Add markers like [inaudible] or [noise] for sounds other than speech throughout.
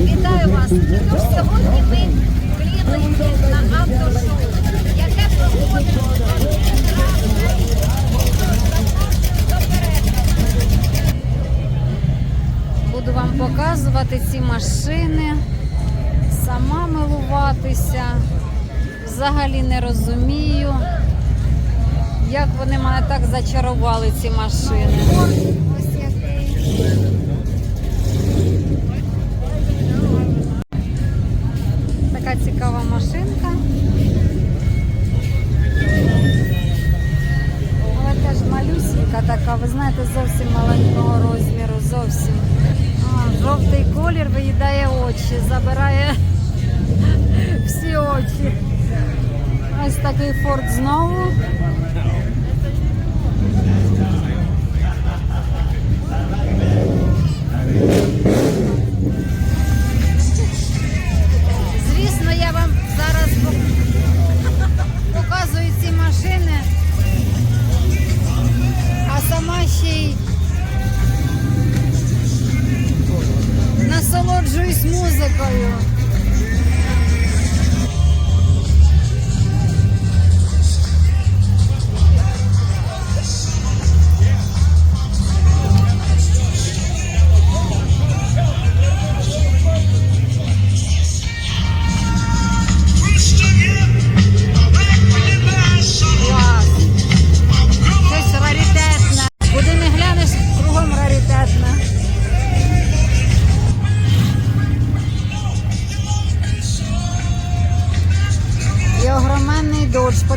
Вітаю вас! Тож сьогодні ми в на автошоу, яке проходить Буду вам показувати ці машини, сама милуватися. Взагалі не розумію, як вони мене так зачарували, ці машини. Ось який.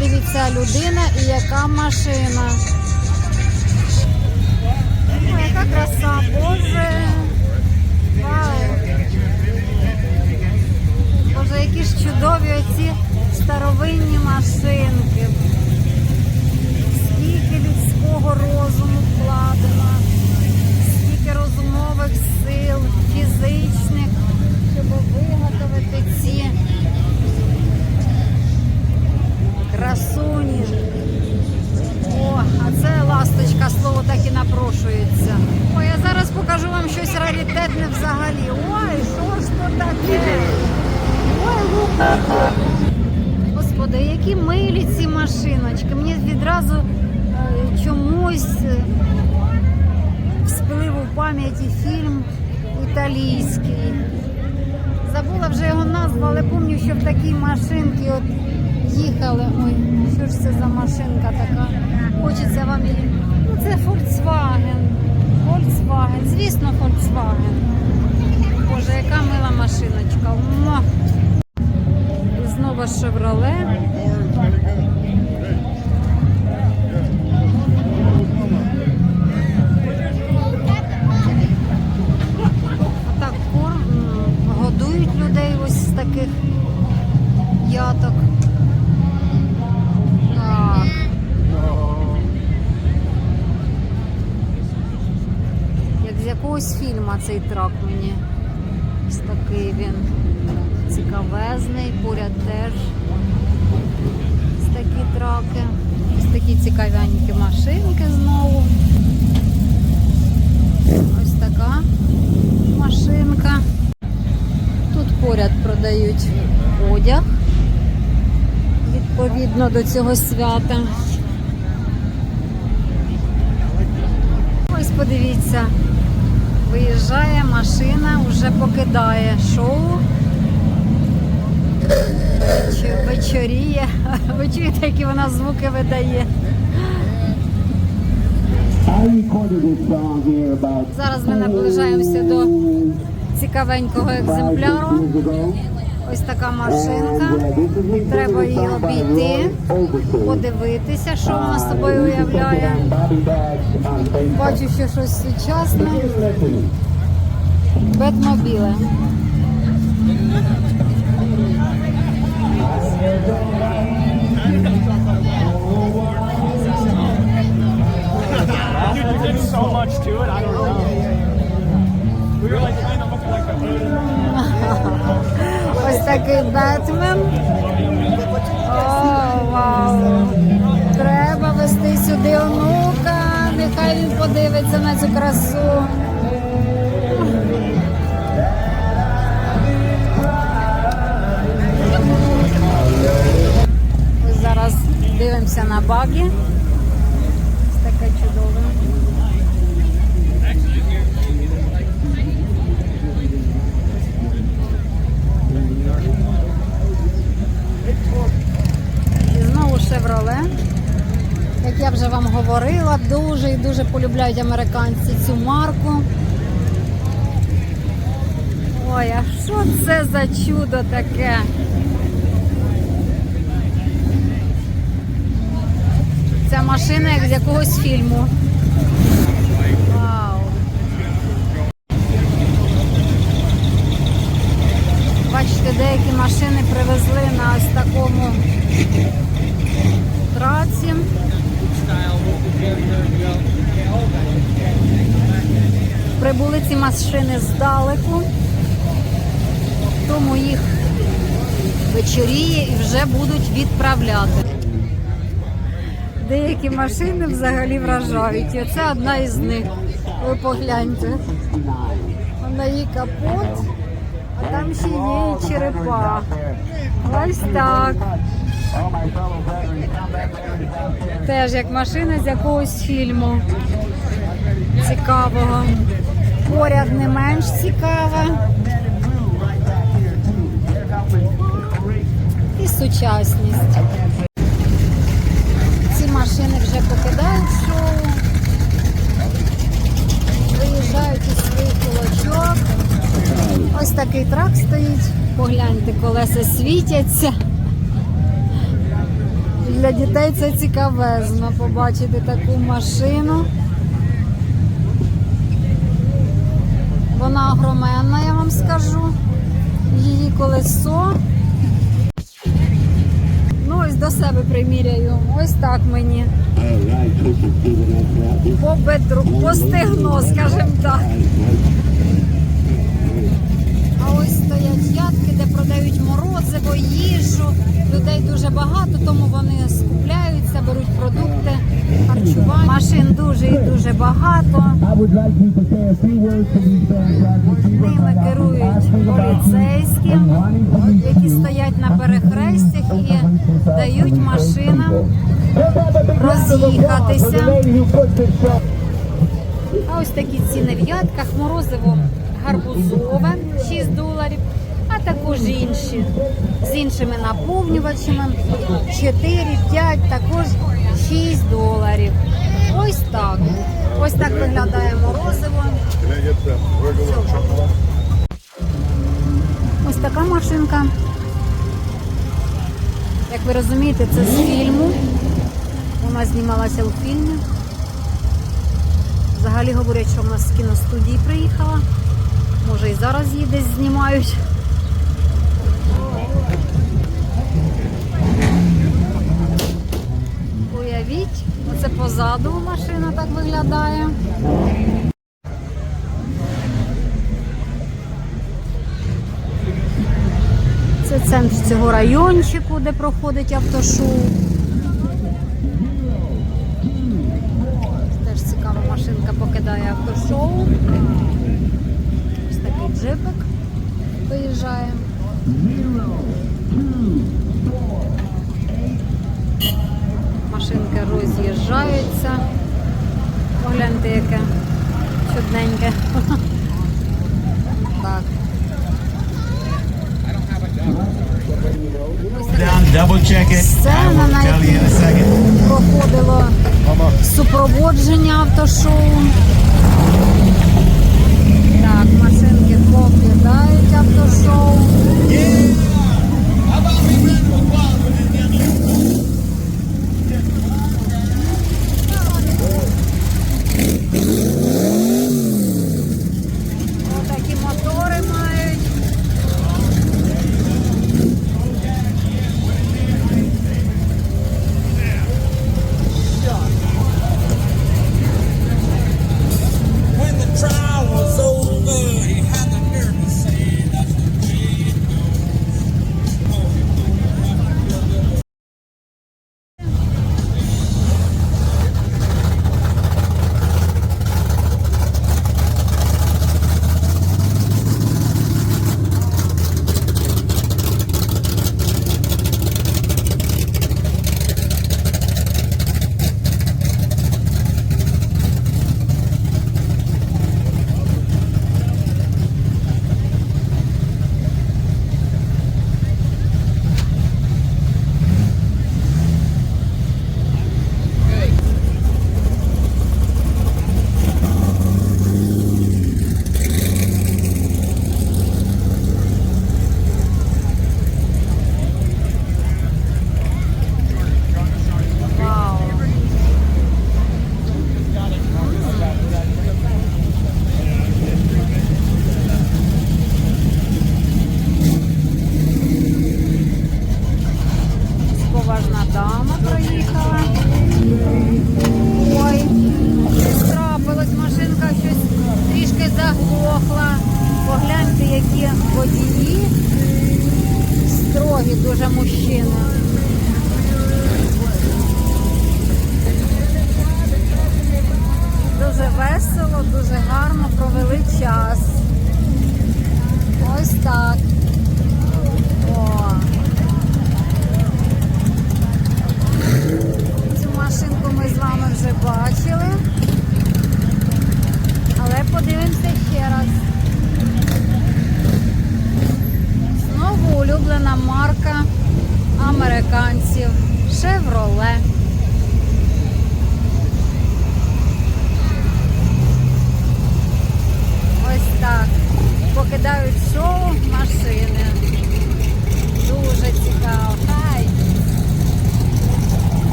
Подивіться, людина і яка машина. О, яка краса, Боже. Вау. Боже, які ж чудові оці старовинні машинки. Скільки людського розуму вкладено, скільки розумових сил, фізичних, щоб виготовити ці назву, але пам'ятаю, що в такій машинці от їхали. Ой, що ж це за машинка така? Хочеться вам її. Ну, це Volkswagen. Volkswagen. Звісно, Volkswagen. Боже, яка мила машиночка. І знову Chevrolet. Таких яток. Як з якогось фільму цей трак мені. Ось такий він цікавезний, поряд теж ось такі траки. Ось такі цікавенькі машинки знову. Ось така машинка. Тут поряд продають одяг відповідно до цього свята. Ось подивіться, виїжджає машина, вже покидає шоу. Вечоріє. [laughs] Ви чуєте, які вона звуки видає. Зараз ми наближаємося до цікавенького екземпляру. Ось така машинка. uh, Треба її обійти, подивитися, що вона Uh, собою уявляє. Бачу, що щось сучасне. Бетмобіле. такий Бетмен. О, вау. Треба вести сюди онука. Нехай він подивиться на цю красу. Ми зараз дивимося на баги. Шевроле. Як я вже вам говорила, дуже і дуже полюбляють американці цю марку. Ой, а що це за чудо таке? Ця машина як з якогось фільму. Вау. Бачите, деякі машини привезли на ось такому траці. Прибули ці машини здалеку, тому їх вечоріє і вже будуть відправляти. Деякі машини взагалі вражають. І оце одна із них. Ви погляньте. Вона її капот, а там ще є і черепа. Ось так. Теж як машина з якогось фільму. Цікавого. Поряд не менш цікава. І сучасність. Ці машини вже покидають шоу. Виїжджають із своїх кулачок. Ось такий трак стоїть. Погляньте, колеса світяться. Для дітей це цікавезно побачити таку машину. Вона огроменна, я вам скажу. Її колесо. Ну, ось до себе приміряю. Ось так мені. По бедру, по стегно, скажімо так. А ось стоять ядки, де продають морозиво, їжу. Людей дуже багато, тому вони скупляються, беруть продукти, харчування. Машин дуже і дуже багато. Ними керують поліцейські, які стоять на перехрестях і дають машинам роз'їхатися. А ось такі ціни в ядках. Морозиво гарбузове 6 доларів, також інші з іншими наповнювачами 4, 5, також 6 доларів. Ось так. Ось так виглядає морозиво. Ось така машинка. Як ви розумієте, це з фільму. Вона знімалася у фільмі. Взагалі говорять, що вона з кіностудії приїхала. Може і зараз її десь знімають. Позаду машина так виглядає. Це центр цього райончику, де проходить автошоу. Теж цікава машинка покидає автошоу. Ось такий джипик виїжджає. Машинки роз'їжджаються. Погляньте, яке чудненьке. [laughs] Так. Сцена, на second. проходило супроводження автошоу. Так, машинки покидають автошоу. Ось так. О. Цю машинку ми з вами вже бачили. Але подивимося ще раз. Знову улюблена марка американців Chevrolet.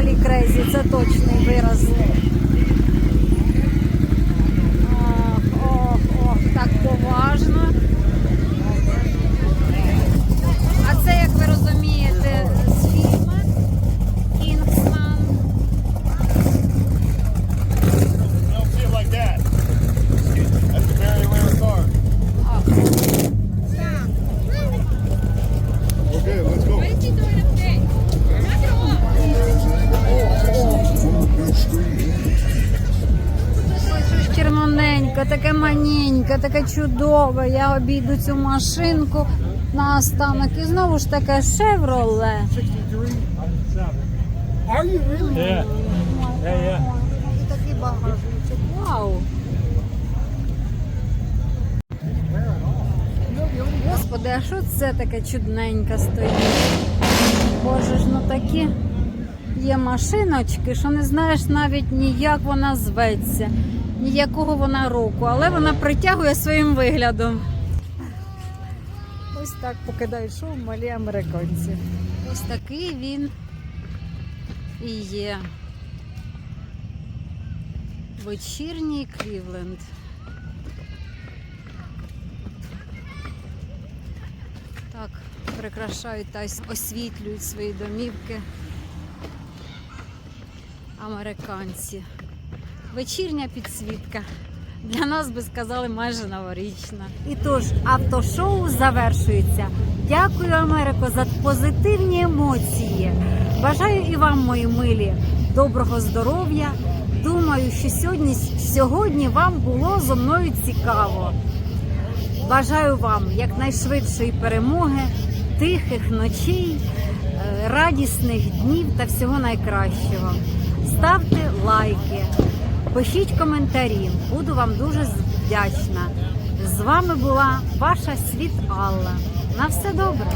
Взагалі крейзі, це точний таке чудове. Я обійду цю машинку на останок. І знову ж таке шевроле. І такий багажничок. Вау. Господи, а що це таке чудненьке стоїть? Боже ж, ну такі є машиночки, що не знаєш навіть ніяк вона зветься, ніякого вона року, але вона притягує своїм виглядом. Ось так покидають шоу малі американці. Ось такий він і є. Вечірній Клівленд. Так, прикрашають та освітлюють свої домівки. Американці. Вечірня підсвітка. Для нас би сказали майже новорічна. І тож автошоу завершується. Дякую, Америко, за позитивні емоції. Бажаю і вам, мої милі, доброго здоров'я. Думаю, що сьогодні, сьогодні вам було зо мною цікаво. Бажаю вам якнайшвидшої перемоги, тихих ночей, е, радісних днів та всього найкращого. Ставте лайки, пишіть коментарі, буду вам дуже вдячна. З вами була ваша світ Алла. На все добре!